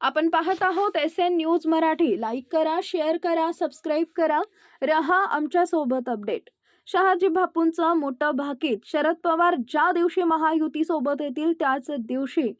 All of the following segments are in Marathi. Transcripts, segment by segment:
आपण पाहत आहोत S N news Marathi. Like करा शेअर करा सबस्क्राईब करा. रहा आमच्यासोबत अपडेट शहाजी बापूंचं मोठं भाकीत. शरद पवार ज्या दिवशी महायुती सोबत येतील त्याच दिवशी.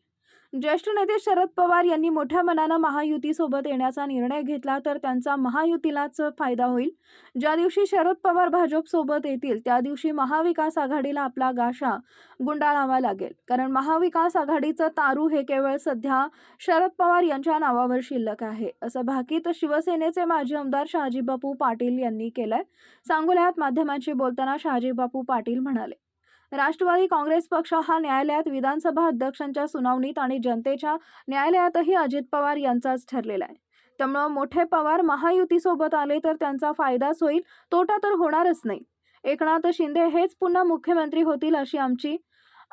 ज्येष्ठ नेते शरद पवार यांनी मोठ्या मनानं महायुतीसोबत येण्याचा निर्णय घेतला तर त्यांचा महायुतीलाच फायदा होईल. ज्या दिवशी शरद पवार भाजपसोबत येतील त्या दिवशी महाविकास आघाडीला आपला गाशा गुंडाळावा लागेल. कारण महाविकास आघाडीचं तारू हे केवळ सध्या शरद पवार यांच्या नावावर शिल्लक आहे असं भाकीत शिवसेनेचे माजी आमदार शहाजीबापू पाटील यांनी केलंय. सांगोल्यात माध्यमांशी बोलताना शहाजीबापू पाटील म्हणाले राष्ट्रवादी काँग्रेस पक्ष हा न्यायालयात विधानसभा अध्यक्षांच्या सुनावणीत आणि जनतेच्या न्यायालयातही अजित पवार यांचाच ठरलेला आहे. त्यामुळं मोठे पवार महायुतीसोबत आले तर त्यांचा फायदाच होईल तोटा तर होणारच नाही. एकनाथ शिंदे हेच पुन्हा मुख्यमंत्री होतील अशी आमची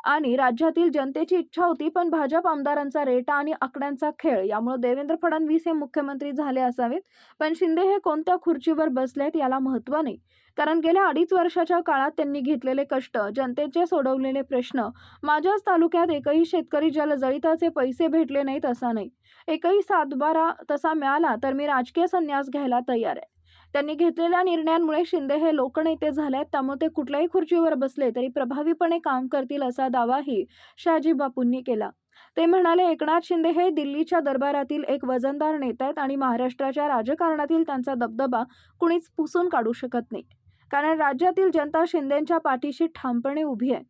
आणि राज्यातील जनतेची इच्छा होती पण भाजप आमदारांचा रेटा आणि आकड्यांचा खेळ यामुळे देवेंद्र फडणवीस हे मुख्यमंत्री झाले असावेत. पण शिंदे हे कोणत्या खुर्चीवर बसलेत याला महत्त्व नाही. कारण गेल्या अडीच वर्षाच्या काळात त्यांनी घेतलेले कष्ट जनतेचे सोडवलेले प्रश्न माझ्याच तालुक्यात एकही शेतकरी जलजळिताचे पैसे भेटले नाहीत असा नाही. एकही सातबारा तसा मिळाला तर मी राजकीय संन्यास घ्यायला तयार आहे. त्यांनी घेतलेल्या निर्णयांमुळे शिंदे हे लोकनेते आहेत त्यामुळे ते कुठल्याही खुर्चीवर बसले तरी प्रभावीपणे काम करतील असा दावाही शहाजी बापूंनी केला. ते म्हणाले एकनाथ शिंदे हे दिल्लीच्या दरबारातील एक वजनदार नेते आहेत आणि महाराष्ट्राच्या राजकारणातील त्यांचा दबदबा कुणीच पुसून काढू शकत नाही. कारण राज्यातील जनता शिंदेच्या पाठीशी ठामपणे उभी आहे.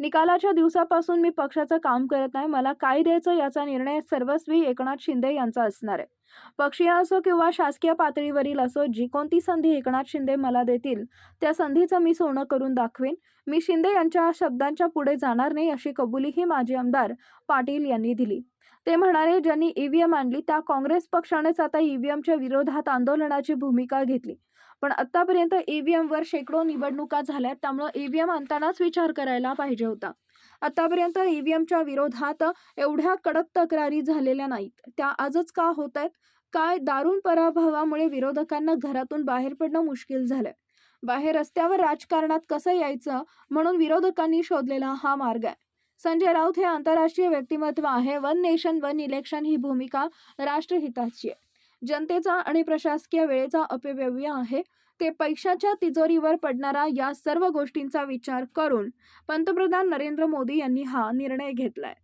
निकालाच्या दिवसापासून मी पक्षाचं काम करत नाही. मला काय द्यायचं याचा निर्णय सर्वस्वी एकनाथ शिंदे यांचा असणार आहे. पक्षीय असो किंवा शासकीय पातळीवरील असो जी कोणती संधी एकनाथ शिंदे मला देतील त्या संधीचं मी सोनं करून दाखवेन. मी शिंदे यांच्या शब्दांच्या पुढे जाणार नाही अशी कबुलीही माजी आमदार पाटील यांनी दिली. ते म्हणाले ज्यांनी ईव्हीएम आणली त्या काँग्रेस पक्षानेच आता ईव्हीएमच्या विरोधात आंदोलनाची भूमिका घेतली. पण आतापर्यंत ईव्हीएमवर शेकडो निवडणुका झाल्यात त्यामुळं ईव्हीएम आणतानाच विचार करायला पाहिजे होता. आतापर्यंत ईव्हीएमच्या विरोधात एवढ्या कडक तक्रारी झालेल्या नाहीत. त्या आजच का होत आहेत काय दारुण पराभवामुळे विरोधकांना घरातून बाहेर पडणं मुश्किल झालंय? बाहेर रस्त्यावर राजकारणात कसं यायचं? म्हणून विरोधकांनी शोधलेला हा मार्ग आहे. संजय राऊत हे आंतरराष्ट्रीय व्यक्तिमत्व आहे. वन नेशन वन इलेक्शन ही भूमिका राष्ट्रहिताची आहे. जनतेचा आणि प्रशासकीय वेळेचा अपव्यय आहे. ते पैशाच्या तिजोरीवर पडणारा या सर्व गोष्टींचा विचार करून पंतप्रधान नरेंद्र मोदी यांनी हा निर्णय घेतलाय.